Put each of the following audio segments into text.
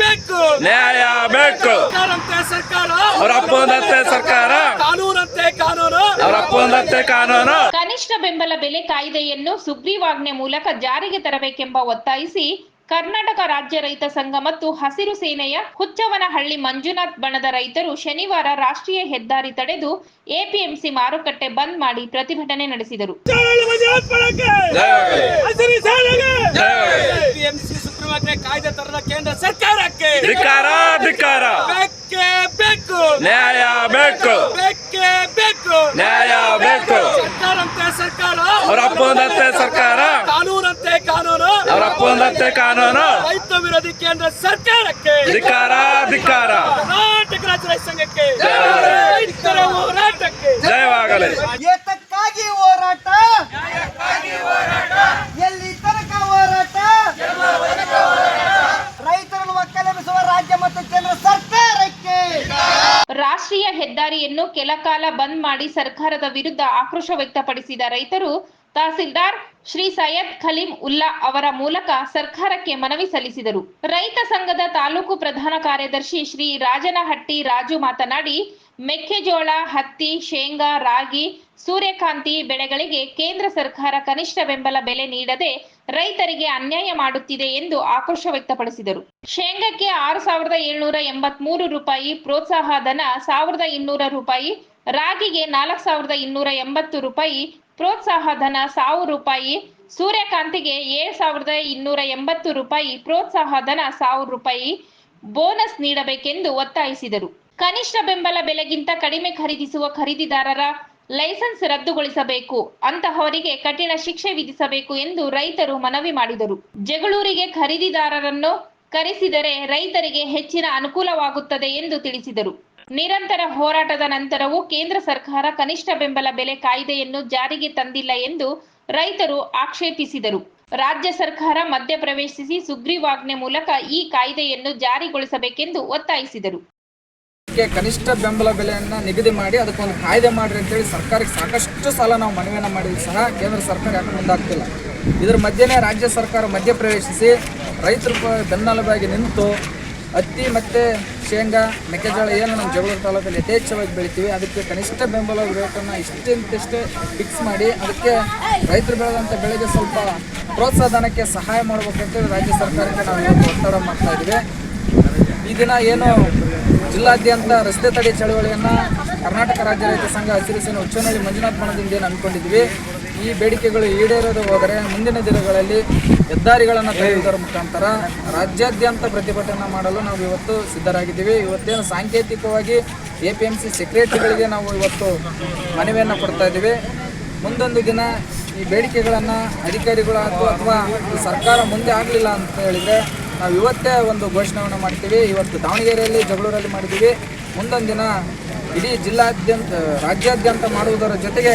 ಬೇಕು. ನ್ಯಾಯ ಬೇಕು. ಸರ್ಕಾರಂತೆ ಸರ್ಕಾರ. ಅವ್ರ ಅಪ್ಪಂದಂತೆ ಸರ್ಕಾರ. ಕಾನೂನಂತೆ ಕಾನೂನು. ಅವ್ರ ಕಾನೂನು. ಕನಿಷ್ಠ ಬೆಂಬಲ ಬೆಲೆ ಕಾಯ್ದೆಯನ್ನು ಸುಗ್ರೀವಾಜ್ಞೆ ಮೂಲಕ ಜಾರಿಗೆ ತರಬೇಕೆಂಬ ಒತ್ತಾಯಿಸಿ ಕರ್ನಾಟಕ ರಾಜ್ಯ ರೈತ ಸಂಘ ಮತ್ತು ಹಸಿರು ಸೇನೆಯ ಹುಚ್ಚವನಹಳ್ಳಿ ಮಂಜುನಾಥ್ ಬಣದ ರೈತರು ಶನಿವಾರ ರಾಷ್ಟ್ರೀಯ ಹೆದ್ದಾರಿ ತಡೆದು ಎಪಿಎಂಸಿ ಮಾರುಕಟ್ಟೆ ಬಂದ್ ಮಾಡಿ ಪ್ರತಿಭಟನೆ ನಡೆಸಿದರು. ಕೇಂದ್ರ ಸರ್ಕಾರಕ್ಕೆ ಧಿಕಾರ ಧಿಕಾರ. ಬೇಕೇ ಬೇಕು. ನ್ಯಾಯ ಬೇಕು. ಬೇಕೇ ಬೇಕು. ನ್ಯಾಯ ಬೇಕು. ಸರ್ಕಾರಂತೆ ಸರ್ಕಾರ. ಅವರ ಅಪ್ಪಂದಂತೆ ಸರ್ಕಾರ. ಕಾನೂನಂತೆ ಕಾನೂನು. ಅವರ ಅಪ್ಪಂದಂತೆ ಕಾನೂನು. ರೈತ ವಿರೋಧಿ ಕೇಂದ್ರ ಸರ್ಕಾರಕ್ಕೆ. ಧಿಕಾರ ಧಿಕಾರ. ಕರ್ನಾಟಕ ರಾಜ್ಯ ರೈತ ಸಂಘಕ್ಕೆ. ರೈತರ ಹೋರಾಟಕ್ಕೆ. ಜಯವಾಗಲಿ ಏತಕ್ಕಾಗಿ ಹೋರಾಟ ಎಲ್ಲಿ ತನಕ ಹೋರಾಟ ರೈತರನ್ನು ಒಕ್ಕಲೆಬ್ಬಿಸುವ ರಾಜ್ಯ ಮತ್ತು ಕೇಂದ್ರ ಸರ್ಕಾರಕ್ಕೆ ರಾಷ್ಟ್ರೀಯ ಹೆದ್ದಾರಿಯನ್ನು ಕೆಲಕಾಲ ಬಂದ್ ಮಾಡಿ ಸರ್ಕಾರದ ವಿರುದ್ಧ ಆಕ್ರೋಶ ವ್ಯಕ್ತಪಡಿಸಿದ ರೈತರು, ತಹಸೀಲ್ದಾರ್ ಶ್ರೀ ಸೈಯದ್ ಖಲೀಂ ಉಲ್ಲಾ ಅವರ ಮೂಲಕ ಸರ್ಕಾರಕ್ಕೆ ಮನವಿ ಸಲ್ಲಿಸಿದರು. ರೈತ ಸಂಘದ ತಾಲೂಕು ಪ್ರಧಾನ ಕಾರ್ಯದರ್ಶಿ ಶ್ರೀ ರಾಜನಹಟ್ಟಿ ರಾಜು ಮಾತನಾಡಿ ಮೆಕ್ಕೆಜೋಳ, ಹತ್ತಿ, ಶೇಂಗಾ, ರಾಗಿ, ಸೂರ್ಯಕಾಂತಿ ಬೆಳೆಗಳಿಗೆ ಕೇಂದ್ರ ಸರ್ಕಾರ ಕನಿಷ್ಠ ಬೆಂಬಲ ಬೆಲೆ ನೀಡದೆ ರೈತರಿಗೆ ಅನ್ಯಾಯ ಮಾಡುತ್ತಿದೆ ಎಂದು ಆಕ್ರೋಶ ವ್ಯಕ್ತಪಡಿಸಿದರು. ಶೇಂಗಾಕ್ಕೆ ಆರು ಸಾವಿರದ ಏಳ್ನೂರ ಎಂಬತ್ಮೂರು ರೂಪಾಯಿ ಪ್ರೋತ್ಸಾಹ ಧನ, ಸಾವಿರದ ಇನ್ನೂರ ರೂಪಾಯಿ, ರಾಗಿಗೆ ನಾಲ್ಕು ಸಾವಿರದ ಇನ್ನೂರ ಎಂಬತ್ತು ರೂಪಾಯಿ ಪ್ರೋತ್ಸಾಹ ಧನ ಸಾವಿರ ರೂಪಾಯಿ, ಸೂರ್ಯಕಾಂತಿಗೆ ಏಳು ಸಾವಿರದ ಇನ್ನೂರ ಎಂಬತ್ತು ರೂಪಾಯಿ ಪ್ರೋತ್ಸಾಹ ಧನ ಸಾವಿರ ರೂಪಾಯಿ ಬೋನಸ್ ನೀಡಬೇಕೆಂದು ಒತ್ತಾಯಿಸಿದರು. ಕನಿಷ್ಠ ಬೆಂಬಲ ಬೆಲೆಗಿಂತ ಕಡಿಮೆ ಖರೀದಿಸುವ ಖರೀದಿದಾರರ ಲೈಸೆನ್ಸ್ ರದ್ದುಗೊಳಿಸಬೇಕು. ಅಂತಹವರಿಗೆ ಕಠಿಣ ಶಿಕ್ಷೆ ವಿಧಿಸಬೇಕು ಎಂದು ರೈತರು ಮನವಿ ಮಾಡಿದರು. ಜಗಳೂರಿಗೆ ಖರೀದಿದಾರರನ್ನು ಕರೆಸಿದರೆ ರೈತರಿಗೆ ಹೆಚ್ಚಿನ ಅನುಕೂಲವಾಗುತ್ತದೆ ಎಂದು ತಿಳಿಸಿದರು. ನಿರಂತರ ಹೋರಾಟದ ನಂತರವೂ ಕೇಂದ್ರ ಸರ್ಕಾರ ಕನಿಷ್ಠ ಬೆಂಬಲ ಬೆಲೆ ಕಾಯ್ದೆಯನ್ನು ಜಾರಿಗೆ ತಂದಿಲ್ಲ ಎಂದು ರೈತರು ಆಕ್ಷೇಪಿಸಿದರು. ರಾಜ್ಯ ಸರ್ಕಾರ ಮಧ್ಯಪ್ರವೇಶಿಸಿ ಸುಗ್ರೀವಾಜ್ಞೆ ಮೂಲಕ ಈ ಕಾಯ್ದೆಯನ್ನು ಜಾರಿಗೊಳಿಸಬೇಕೆಂದು ಒತ್ತಾಯಿಸಿದರು. ಕನಿಷ್ಠ ಬೆಂಬಲ ಬೆಲೆಯನ್ನು ನಿಗದಿ ಮಾಡಿ ಅದಕ್ಕೊಂದು ಕಾಯ್ದೆ ಮಾಡಿರಿ ಅಂತೇಳಿ ಸರ್ಕಾರಕ್ಕೆ ಸಾಕಷ್ಟು ಸಲ ನಾವು ಮನವಿಯನ್ನು ಮಾಡಿದ್ವಿ ಸಹ ಕೇಂದ್ರ ಸರ್ಕಾರ ಯಾಕೆ ಮುಂದಾಗ್ತಿಲ್ಲ. ಇದರ ಮಧ್ಯೆನೇ ರಾಜ್ಯ ಸರ್ಕಾರ ಮಧ್ಯಪ್ರವೇಶಿಸಿ ರೈತರ ಬೆನ್ನೆಲುಬಾಗಿ ನಿಂತು ಹತ್ತಿ ಮತ್ತು ಶೇಂಗಾ, ಮೆಕ್ಕೆಜೋಳ ಏನು ನಮ್ಮ ಜಗಳೂರು ತಾಲೂಕಲ್ಲಿ ಯಥೇಚ್ಛವಾಗಿ ಬೆಳಿತೀವಿ. ಅದಕ್ಕೆ ಕನಿಷ್ಠ ಬೆಂಬಲ ರೇಟನ್ನು ಇಷ್ಟಿಂತಿಷ್ಟೇ ಫಿಕ್ಸ್ ಮಾಡಿ ಅದಕ್ಕೆ ರೈತರು ಬೆಳೆದಂಥ ಬೆಳೆಗೆ ಸ್ವಲ್ಪ ಪ್ರೋತ್ಸಾಹನಕ್ಕೆ ಸಹಾಯ ಮಾಡಬೇಕಂತೇಳಿ ರಾಜ್ಯ ಸರ್ಕಾರಕ್ಕೆ ನಾವು ಒತ್ತಡ ಮಾಡ್ತಾ ಇದ್ದೀವಿ. ಈ ದಿನ ಏನು ಜಿಲ್ಲಾದ್ಯಂತ ರಸ್ತೆ ತಡೆ ಚಳವಳಿಯನ್ನು ಕರ್ನಾಟಕ ರಾಜ್ಯ ರೈತ ಸಂಘ ಹಸಿರು ಸೇನೆ ಉಚ್ಚನಹಳ್ಳಿ ಮಂಜುನಾಥ್ ಮಣದಿಂದ ಹಮ್ಮಿಕೊಂಡಿದ್ವಿ. ಈ ಬೇಡಿಕೆಗಳು ಈಡೇರೋದು ಹೋದರೆ ಮುಂದಿನ ದಿನಗಳಲ್ಲಿ ಹೆದ್ದಾರಿಗಳನ್ನು ತೆರೆಯುವುದರ ಮುಖಾಂತರ ರಾಜ್ಯಾದ್ಯಂತ ಪ್ರತಿಭಟನೆ ಮಾಡಲು ನಾವು ಇವತ್ತು ಸಿದ್ಧರಾಗಿದ್ದೀವಿ. ಇವತ್ತೇನು ಸಾಂಕೇತಿಕವಾಗಿ ಎ ಪಿ ಎಂ ಸಿ ಸೆಕ್ರೆಟರಿಗಳಿಗೆ ನಾವು ಇವತ್ತು ಮನವಿಯನ್ನು ಕೊಡ್ತಾ ಇದ್ದೀವಿ. ಮುಂದೊಂದು ದಿನ ಈ ಬೇಡಿಕೆಗಳನ್ನು ಅಧಿಕಾರಿಗಳು ಅಥವಾ ಸರ್ಕಾರ ಮುಂದೆ ಆಗಲಿಲ್ಲ ಅಂತ ಹೇಳಿದರೆ ನಾವು ಇವತ್ತೇ ಒಂದು ಘೋಷಣೆಯನ್ನು ಮಾಡ್ತೀವಿ. ಇವತ್ತು ದಾವಣಗೆರೆಯಲ್ಲಿ ಜಗಳೂರಲ್ಲಿ ಮಾಡಿದ್ದೀವಿ. ಮುಂದೊಂದು ದಿನ ಇಡೀ ಜಿಲ್ಲಾದ್ಯಂತ, ರಾಜ್ಯಾದ್ಯಂತ ಮಾಡುವುದರ ಜೊತೆಗೆ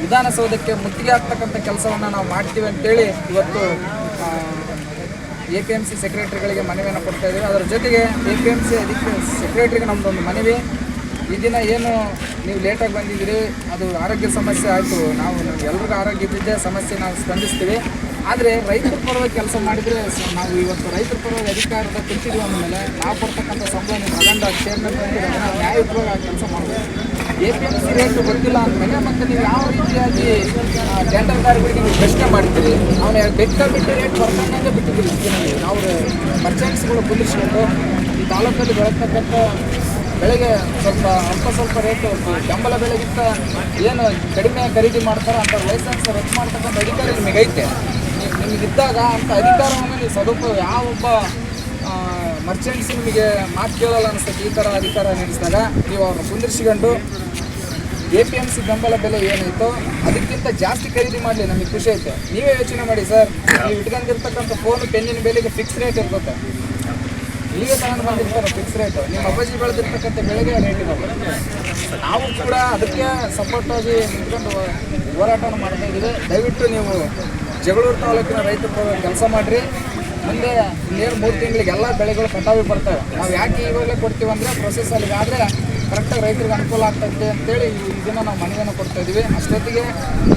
ವಿಧಾನಸೌಧಕ್ಕೆ ಮುತ್ತಿಗೆ ಆಗ್ತಕ್ಕಂಥ ಕೆಲಸವನ್ನು ನಾವು ಮಾಡ್ತೀವಿ ಅಂತೇಳಿ ಇವತ್ತು ಎ ಪಿ ಎಂ ಸಿ ಸೆಕ್ರೆಟರಿಗಳಿಗೆ ಮನವಿಯನ್ನು ಕೊಡ್ತಾ ಇದ್ದೀವಿ. ಅದರ ಜೊತೆಗೆ ಎ ಪಿ ಎಂ ಸಿ ಅದಕ್ಕೆ ಸೆಕ್ರೆಟ್ರಿಗೆ ನಮ್ಮದೊಂದು ಮನವಿ. ಈ ದಿನ ಏನು ನೀವು ಲೇಟಾಗಿ ಬಂದಿದ್ದೀರಿ, ಅದು ಆರೋಗ್ಯ ಸಮಸ್ಯೆ ಆಯಿತು, ನಾವು ಎಲ್ರಿಗೂ ಆರೋಗ್ಯ ಇದ್ದಿದ್ದೇ ಸಮಸ್ಯೆ ನಾವು ಸ್ಪಂದಿಸ್ತೀವಿ. ಆದರೆ ರೈತರ ಪರವಾಗಿ ಕೆಲಸ ಮಾಡಿದರೆ ನಾವು ಇವತ್ತು ರೈತರ ಪರವಾಗಿ ಅಧಿಕಾರದ ಕೊಟ್ಟಿದ್ದೀವಿ ಅಂದಮೇಲೆ ನಾವು ಕೊಡ್ತಕ್ಕಂಥ ಸಂಬಳ ನೀವು ತಗೊಂಡು ಚೇರ್ಮನ್ ನ್ಯಾಯಯುತವಾಗಿ ಆ ಕೆಲಸ ಮಾಡಬೇಕು. A P M C rate ಗೊತ್ತಿಲ್ಲ ಅಂದಮೇಲೆ ಮತ್ತು ನೀವು ಯಾವ ರೀತಿಯಾಗಿ ಟೆಂಡರ್ದಾರಗಳಿಗೆ ನೀವು ಪ್ರಶ್ನೆ ಮಾಡ್ತೀರಿ ಅವನ ಬೆಟ್ಟ ಬಿಟ್ಟು ರೇಟ್ ಬರ್ತಾನೆ ಬಿಟ್ಟಿದ್ದೀವಿ ನೀವು. ಮರ್ಚೆಂಟ್ಸ್ಗಳು ಕುಂದಿಸ್ಕೊಂಡು ಈ ತಾಲೂಕಲ್ಲಿ ಬೆಳೆತಕ್ಕಂಥ ಬೆಳೆಗೆ ಸ್ವಲ್ಪ ಅಲ್ಪ ಸ್ವಲ್ಪ ರೇಟು ಬೆಂಬಲ ಬೆಲೆಗಿಂತ ಏನು ಕಡಿಮೆ ಖರೀದಿ ಮಾಡ್ತಾರೋ ಅಂತ ಲೈಸೆನ್ಸ್ ರದ್ದು ಮಾಡ್ತಕ್ಕಂಥ ಅಧಿಕಾರಿ ನಿಮಗೆ ಐತೆ. ನೀವು- ನಿಮಗಿದ್ದಾಗ ಅಂತ ಅಧಿಕಾರವನ್ನು ನೀವು ಸದುಪಯೋಗ ಯಾವೊಬ್ಬ ಮರ್ಚೆಂಟ್ಸ್ ನಿಮಗೆ ಮಾತು ಕೇಳಲ್ಲ ಅನಿಸ್ತೈತೆ, ಈ ಥರ ಅಧಿಕಾರ ನಡೆಸಿದಾಗ ನೀವು ಅವ್ರನ್ನ ಕುಂದಿರಿಸಿಕೊಂಡು ಎ ಪಿ ಎಂ ಸಿ ಬೆಂಬಲ ಬೆಲೆ ಏನಾಯಿತು ಅದಕ್ಕಿಂತ ಜಾಸ್ತಿ ಖರೀದಿ ಮಾಡಲಿ, ನಮಗೆ ಖುಷಿ ಐತೆ ನೀವೇ ಯೋಚನೆ ಮಾಡಿ ಸರ್, ನೀವು ಇಟ್ಕೊಂಡಿರ್ತಕ್ಕಂಥ ಫೋನ್ ಪೆನ್ನಿನ ಬೆಲೆಗೆ ಫಿಕ್ಸ್ ರೇಟ್ ಇರ್ತದೆ ನೀವೇ ತಗೊಂಡು ಬಂದಿರ್ತಾರೆ ಫಿಕ್ಸ್ ರೇಟು ನಿಮ್ಮ ಅಪ್ಪಾಜಿ ಬೆಳೆದಿರ್ತಕ್ಕಂಥ ಬೆಳೆಗೆ ರೇಟ್ ಇರೋದು ನಾವು ಕೂಡ ಅದಕ್ಕೆ ಸಪೋರ್ಟ್ ಆಗಿ ನಿಂತ್ಕೊಂಡು ಹೋರಾಟವನ್ನು ಮಾಡ್ತಾ ಇದ್ದೀವಿ. ದಯವಿಟ್ಟು ನೀವು ಜಗಳೂರು ತಾಲೂಕಿನ ರೈತರ ಕೆಲಸ ಮಾಡಿರಿ. ಮುಂದೆ ಇನ್ನೇನು ಮೂರು ತಿಂಗಳಿಗೆ ಎಲ್ಲ ಬೆಳೆಗಳು ಕಟಾವಿ ಬರ್ತವೆ. ನಾವು ಯಾಕೆ ಇವಾಗಲೇ ಕೊಡ್ತೀವಿ ಅಂದರೆ ಪ್ರೊಸೆಸ್ ಅಲ್ಲಿ ಆದರೆ ಕರೆಕ್ಟಾಗಿ ರೈತರಿಗೆ ಅನುಕೂಲ ಆಗ್ತೈತೆ ಅಂತೇಳಿ ಈ ದಿನ ನಾವು ಮನವಿಯನ್ನು ಕೊಡ್ತಾ ಇದ್ದೀವಿ ಅಷ್ಟೊತ್ತಿಗೆ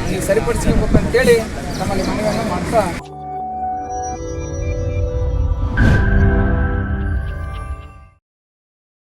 ನೀವು ಸರಿಪಡಿಸ್ಕೋಬೇಕು ಅಂತೇಳಿ ನಮ್ಮಲ್ಲಿ ಮನವಿಯನ್ನು ಮಾಡ್ತಾ